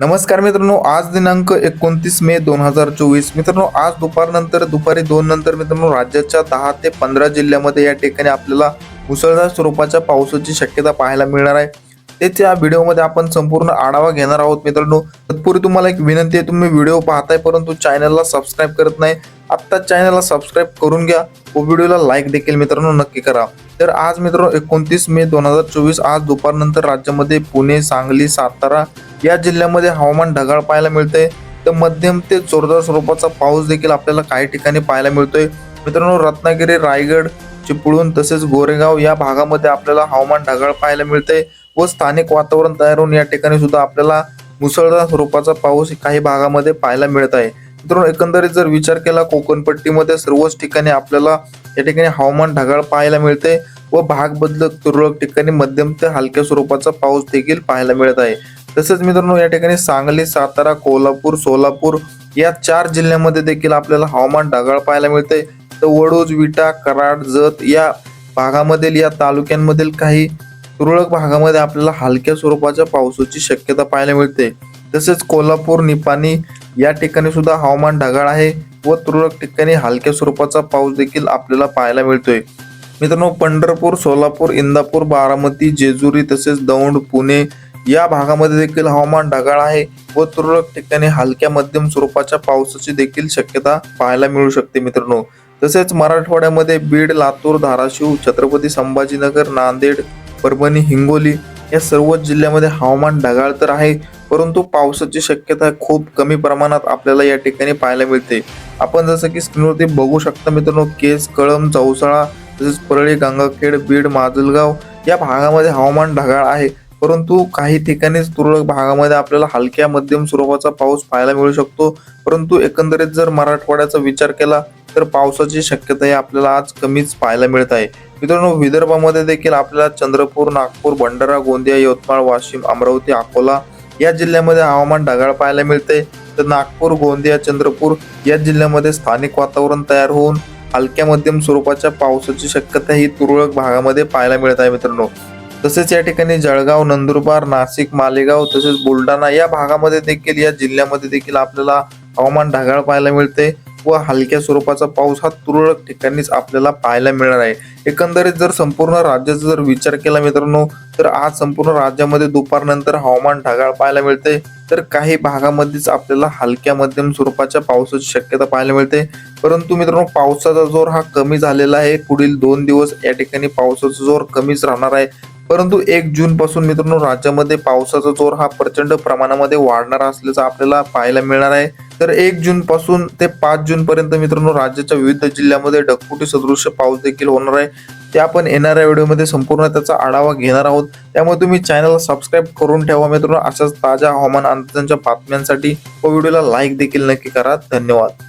नमस्कार मित्रांनो आज दिनांक एकोणतीस मे दोन हजार चोवीस. मित्रांनो आज दुपारनंतर दुपारी दोन नंतर मित्रांनो राज्याच्या दहा ते पंधरा जिल्ह्यामध्ये या ठिकाणी आपल्याला मुसळधार स्वरूपाच्या पावसाची शक्यता पाहायला मिळणार आहे. तेच या व्हिडिओमध्ये आपण संपूर्ण आढावा घेणार आहोत मित्रांनो. तत्पूर्वी तुम्हाला एक विनंती आहे तुम्ही व्हिडिओ पाहताय परंतु चॅनलला सबस्क्राईब करत नाही आत्ता चॅनलला सबस्क्राईब करून घ्या. व व्हिडिओला लाईक देखील मित्रांनो नक्की करा. तर आज मित्रांनो एकोणतीस मे दोन हजार चोवीस आज दुपारनंतर राज्यामध्ये पुणे सांगली सातारा या जिल्ह्यामध्ये हवामान ढगाळ पाहायला मिळतंय. तर मध्यम ते जोरदार स्वरूपाचा पाऊस देखील आपल्याला काही ठिकाणी पाहायला मिळतोय. मित्रांनो रत्नागिरी रायगड चिपळूण तसेच गोरेगाव या भागामध्ये आपल्याला हवामान ढगाळ पाहायला मिळतंय. व स्थानिक वातावरण तयार होऊन या ठिकाणी सुद्धा आपल्याला मुसळधार स्वरूपाचा पाऊस काही भागामध्ये पाहायला मिळत आहे. मित्रांनो एकंदरीत जर विचार केला कोकणपट्टीमध्ये सर्वच ठिकाणी आपल्याला या ठिकाणी हवामान ढगाळ पाहायला मिळते व भाग बदलत तुरळक ठिकाणी मध्यम ते हलक्या स्वरूपाचा पाऊस देखील पाहायला मिळत आहे. तसेच मित्रांनो या ठिकाणी सांगली सातारा कोल्हापूर सोलापूर या चार जिल्ह्यामध्ये देखील आपल्याला हवामान ढगाळ पाहायला मिळते तर वडूज विटा कराड जत या भागामधील या तालुक्यांमधील काही तुरळक भागामध्ये आपल्याला हलक्या स्वरूपाच्या पावसाची शक्यता पाहायला मिळते. तसेच कोल्हापूर निपाणी या ठिकाणी सुद्धा हवामान ढगाळ आहे व तुरळक ठिकाणी हलक्या स्वरूपाचा पाऊस देखील आपल्याला पाहायला मिळतोय. मित्रांनो पंढरपूर सोलापूर इंदापूर बारामती जेजुरी तसेच दौंड पुणे या भागामध्ये देखील हवामान ढगाळ आहे व तुरळक ठिकाणी हलक्या मध्यम स्वरूपाच्या पावसाची देखील शक्यता पाहायला मिळू शकते मित्रांनो. तसेच मराठवाड्यामध्ये बीड लातूर धाराशिव छत्रपती संभाजीनगर नांदेड परभणी हिंगोली या सर्वच जिल्ह्यामध्ये हवामान ढगाळ तर आहे परंतु पावसाची शक्यता खूप कमी प्रमाणात आपल्याला या ठिकाणी पाहायला मिळते. आपण जसं की स्क्रीनवरती बघू शकता मित्रांनो केस कळम चौसाळा तसेच परळी गंगाखेड बीड माजलगाव या भागामध्ये हवामान ढगाळ आहे परंतु काही ठिकाणीच तुरळक भागामध्ये आपल्याला हलक्या मध्यम स्वरूपाचा पाऊस पाहायला मिळू शकतो. परंतु एकंदरीत जर मराठवाड्याचा विचार केला तर पावसाची शक्यता ही आपल्याला आज कमीच पाहायला मिळत आहे. मित्रांनो विदर्भामध्ये देखील आपल्याला चंद्रपूर नागपूर भंडारा गोंदिया यवतमाळ वाशिम अमरावती अकोला या जिल्ह्यामध्ये हवामान ढगाळ पाहायला मिळते. तर नागपूर गोंदिया चंद्रपूर या जिल्ह्यामध्ये स्थानिक वातावरण तयार होऊन हलक्या मध्यम स्वरूपाच्या पावसाची शक्यता ही तुरळक भागामध्ये पाहायला मिळत आहे मित्रांनो. तसेच या ठिकाणी जळगाव नंदुरबार नाशिक मालेगाव तसेच बुलढाणा या भागामध्ये देखील या जिल्ह्यामध्ये देखील आपल्याला हवामान ढगाळ पाहायला मिळते. व हलक्या स्वरूपाचा पाऊस हा तुरळक ठिकाणीच आपल्याला पाहायला मिळणार आहे. एकंदरीत जर संपूर्ण राज्याचा जर विचार केला मित्रांनो तर आज संपूर्ण राज्यामध्ये दुपारनंतर हवामान ढगाळ पाहायला मिळते. तर काही भागामध्येच आपल्याला हलक्या मध्यम स्वरूपाच्या पावसाची शक्यता पाहायला मिळते. परंतु मित्रांनो पावसाचा जोर हा कमी झालेला आहे. पुढील दोन दिवस या ठिकाणी पावसाचा जोर कमीच राहणार आहे. परंतु एक जून पासून मित्रांनो राज्यामध्ये पावसाचा जोर हा प्रचंड प्रमाणामध्ये वाढणार असल्याचं आपल्याला पाहायला मिळणार आहे. तर एक जून पासून ते पाच जून पर्यंत मित्रांनो राज्याच्या विविध जिल्ह्यामध्ये ढगफुटी सदृश्य पाऊस देखील होणार आहे. ते आपण येणाऱ्या व्हिडिओमध्ये संपूर्ण त्याचा आढावा घेणार आहोत. त्यामुळे तुम्ही चॅनलला सबस्क्राईब करून ठेवा मित्रांनो. अशाच ताज्या हवामान अंदाजांच्या बातम्यांसाठी व व्हिडिओला लाईक देखील नक्की करा. धन्यवाद.